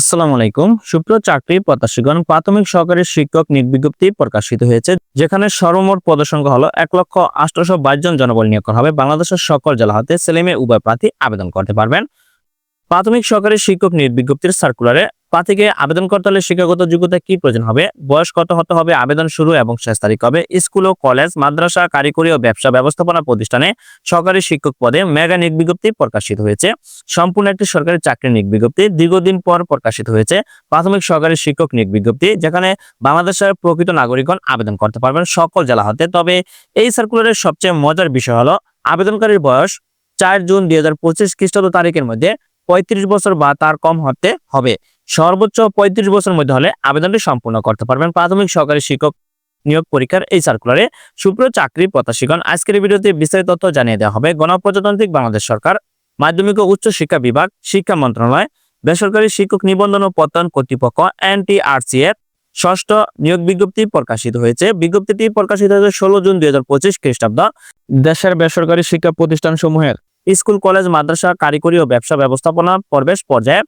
আসসালামু আলাইকুম। সুপ্র চাকরি প্রত্যাশীগণ, প্রাথমিক সহকারী শিক্ষক নির্বিজ্ঞপ্তি বিজ্ঞপ্তি প্রকাশিত হয়েছে, যেখানে সর্বমোট পদসংখ্যা হলো এক লক্ষ আটশো বাইশ জন জনবল নিয়োগ করা হবে। বাংলাদেশের সকল জেলা হতে ছেলেমেয়ে উভয় প্রার্থী আবেদন করতে পারবেন। প্রাথমিক সহকারী শিক্ষক নির্বিজ্ঞপ্তির সার্কুলারে প্রার্থীকে আবেদন করতে হলে শিক্ষাগত যোগ্যতা কি প্রয়োজন হবে? বয়স কত হতে হবে? আবেদন শুরু এবং শেষ তারিখ হবে স্কুল ও কলেজ, মাদ্রাসা, কারিগরি ও ব্যবসা ব্যবস্থাপনা প্রতিষ্ঠানে সরকারি শিক্ষক পদে মেগা নিয়োগ বিজ্ঞপ্তি প্রকাশিত হয়েছে। সম্পূর্ণ একটি সরকারি চাকরি নিয়োগ বিজ্ঞপ্তি দীর্ঘদিন পর প্রকাশিত হয়েছে। প্রাথমিক সরকারি শিক্ষক নিয়োগ বিজ্ঞপ্তি, যেখানে বাংলাদেশের প্রকৃত নাগরিকগণ আবেদন করতে পারবেন সকল জেলা হতে। তবে এই সার্কুলারের সবচেয়ে মজার বিষয় হলো, আবেদনকারীর বয়স চার জুন দুই হাজার পঁচিশ খ্রিস্টাব্দ তারিখের মধ্যে পঁয়ত্রিশ বছর বা তার কম হতে হবে। সর্বোচ্চ পঁয়ত্রিশ বছরের মধ্যে হলে আবেদনটি সম্পূর্ণ করতে পারবেন। প্রাথমিক সহকারী শিক্ষক নিয়োগ পরীক্ষার এই সার্কুলারে সুপ্রিয় চাকরি প্রত্যাশীগণ, আজকের ভিডিওতে বিস্তারিত তথ্য জানিয়ে দেওয়া হবে। গণপ্রজাতান্ত্রিক বাংলাদেশ সরকার, মাধ্যমিক ও উচ্চ শিক্ষা বিভাগ, শিক্ষা মন্ত্রণালয়, বেসরকারি শিক্ষক নিবন্ধন ও প্রত্যয়ন কর্তৃপক্ষ, এনটিআরসি এর ষষ্ঠ নিয়োগ বিজ্ঞপ্তি প্রকাশিত হয়েছে। বিজ্ঞপ্তিটি প্রকাশিত হয়েছে ষোলো জুন দুই হাজার পঁচিশ খ্রিস্টাব্দ। দেশের বেসরকারি শিক্ষা প্রতিষ্ঠান সমূহের স্কুল, কলেজ, মাদ্রাসা, কারিগরি ও ব্যবসা ব্যবস্থাপনা প্রবেশ পর্যায়ে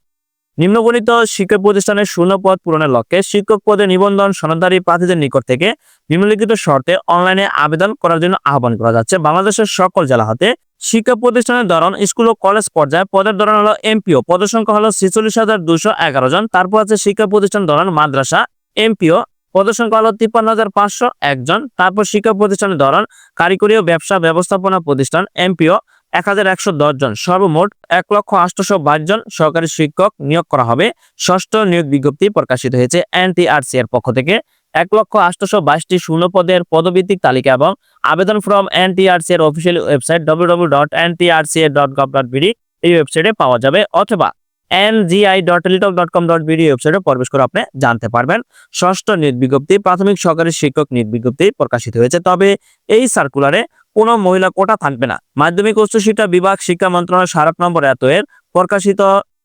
নিম্নবর্ণিত শিক্ষা প্রতিষ্ঠানের শূন্য পদ পূরণের লক্ষ্যে শিক্ষক পদে নিবন্ধন সনদধারী প্রার্থীদের নিকট থেকে নিম্নলিখিত শর্তে অনলাইনে আবেদন করার জন্য আহ্বান করা যাচ্ছে। বাংলাদেশের সকল জেলা হতে শিক্ষা প্রতিষ্ঠানের ধরন, স্কুল ও কলেজ পর্যায়ে পদের ধরন হলো এমপিও পদের সংখ্যা হলো ছেচল্লিশ হাজার দুশো এগারো জন। তারপর আছে শিক্ষা প্রতিষ্ঠান ধরন, মাদ্রাসা এমপিও পদের সংখ্যা হলো তিপ্পান্ন হাজার পাঁচশো একজন তারপর শিক্ষা প্রতিষ্ঠানের ধরন, কারিগরি ও ব্যবসা ব্যবস্থাপনা প্রতিষ্ঠান এমপিও এক হাজার একশো দশ জন, সর্বমোট এক লক্ষ আটশোশো বাইশ জন সরকারি শিক্ষক নিয়োগ করা হবে। ষষ্ঠ নিয়োগ বিজ্ঞপ্তি প্রকাশিত হয়েছে এনটিআরসি এর পক্ষ থেকে। এক লক্ষ আটশোশো বাইশটি শূন্য পদের পদভিত্তিক তালিকা এবং আবেদন ফ্রম এনটিআরসি এর official website W W dot NTRCA dot gov dot BD এই ওয়েবসাইটে পাওয়া যাবে অথবা NGI dot Teletalk dot com dot BD ওয়েবসাইটে প্রবেশ করে আপনি জানতে পারবেন। ষষ্ঠ নিয়োগ বিজ্ঞপ্তি প্রাথমিক সরকারি শিক্ষক নিয়োগ বিজ্ঞপ্তি প্রকাশিত হয়েছে। তবে এই সার্কুলারে কোনো মহিলা কোটা থাকবে না। মাধ্যমিক উচ্চ শিক্ষা বিভাগ শিক্ষা মন্ত্রণালয় স্মারক নম্বর এত এর। প্রকাশিত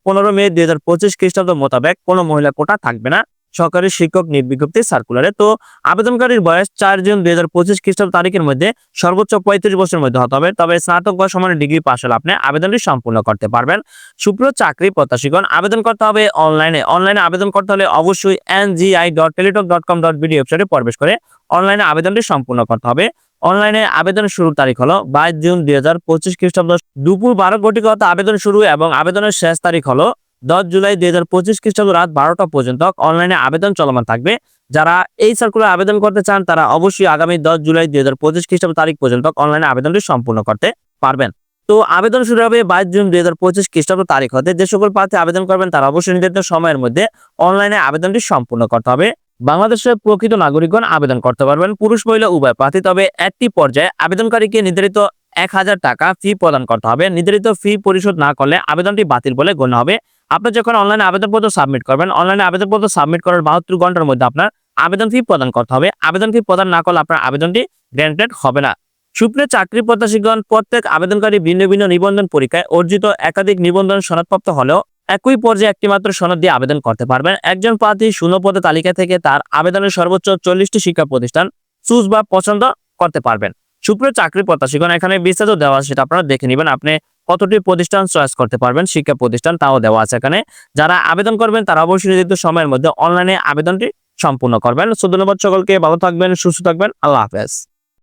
পনেরো মে দুই হাজার পঁচিশ খ্রিস্টাব্দ মোতাবেক কোনো মহিলা কোটা থাকবে না। সরকারি শিক্ষক নিয়োগ বিজ্ঞপ্তি সার্কুলারে তো আবেদনকারীর বয়স চার জুন দুই হাজার পঁচিশ খ্রিস্টাব্দ তারিখের মধ্যে সর্বোচ্চ পঁয়ত্রিশ বছরের মধ্যে হতে হবে। তবে স্নাতক বা সমান ডিগ্রি পাশ হলে আপনি আবেদনটি সম্পূর্ণ করতে পারবেন। সুপ্রিয় চাকরি প্রত্যাশীগণ, আবেদন করতে হবে অনলাইনে অনলাইনে আবেদন করতে হলে অবশ্যই NGI dot Teletalk dot com dot BD ওয়েবসাইটে প্রবেশ করে অনলাইনে আবেদনটি সম্পূর্ণ করতে হবে। অনলাইনে আবেদনের শুরুর তারিখ হলো বাইশ জুন দুই হাজার পঁচিশ খ্রিস্টাব্দ। দুপুর বারো ঘটিকা হতে আবেদন শুরু এবং আবেদনের শেষ তারিখ হলো দশ জুলাই দুই হাজার পঁচিশ খ্রিস্টাব্দ রাত বারোটা পর্যন্ত অনলাইনে আবেদন চলমান থাকবে। যারা এই সার্কুলার আবেদন করতে চান, তারা অবশ্যই আগামী দশ জুলাই দুই হাজার পঁচিশ খ্রিস্টাব্দ তারিখ পর্যন্ত অনলাইনে আবেদনটি সম্পূর্ণ করতে পারবেন। তো আবেদন শুরু হবে বাইশ জুন দুই হাজার পঁচিশ খ্রিস্টাব্দ তারিখ হতে। যে সকল প্রার্থী আবেদন করবেন, তারা অবশ্যই নির্ধারিত সময়ের মধ্যে অনলাইনে আবেদনটি সম্পূর্ণ করতে হবে। বাংলাদেশের প্রকৃত নাগরিকগণ আবেদন করতে পারবেন পুরুষ, মহিলা, উভয় প্রার্থী। তবে একটি পর্যায়ে আবেদনকারীকে নির্ধারিত এক হাজার টাকা ফি প্রদান করতে হবে। নির্ধারিত ফি পরিশোধ না করলে আবেদনটি বাতিল বলে গণ্য হবে। আপনি যখন অনলাইনে আবেদনপত্র সাবমিট করবেন অনলাইনে আবেদনপত্র সাবমিট করার বাহাত্তর ঘণ্টার মধ্যে আপনার আবেদন ফি প্রদান করতে হবে। আবেদন ফি প্রদান না করলে আপনার আবেদনটি গ্র্যান্টেড হবে না। সুপ্রিয় চাকরি প্রত্যাশীগণ, প্রত্যেক আবেদনকারী ভিন্ন ভিন্ন নিবন্ধন পরীক্ষায় অর্জিত একাধিক নিবন্ধন সনদপ্রাপ্ত হলেও একই পর্যায়ে একটি মাত্র সনদ দিয়ে আবেদন করতে পারবেন। একজন প্রার্থী শূন্য পদে তালিকা থেকে তার আবেদনের সর্বোচ্চ চল্লিশটি শিক্ষা প্রতিষ্ঠান চুজ বা পছন্দ করতে পারবেন। সুপ্রিয় চাকরি প্রত্যাশীগণ, এখানে বিস্তারিত দেওয়া আছে, সেটা আপনারা দেখে নেবেন। আপনি কতটি প্রতিষ্ঠান চয়েস করতে পারবেন, শিক্ষা প্রতিষ্ঠান তাও দেওয়া আছে এখানে। যারা আবেদন করবেন, তারা অবশ্যই নির্দিষ্ট সময়ের মধ্যে অনলাইনে আবেদনটি সম্পূর্ণ করবেন। সো, ধন্যবাদ সকলকে, ভালো থাকবেন, সুস্থ থাকবেন, আল্লাহ হাফেজ।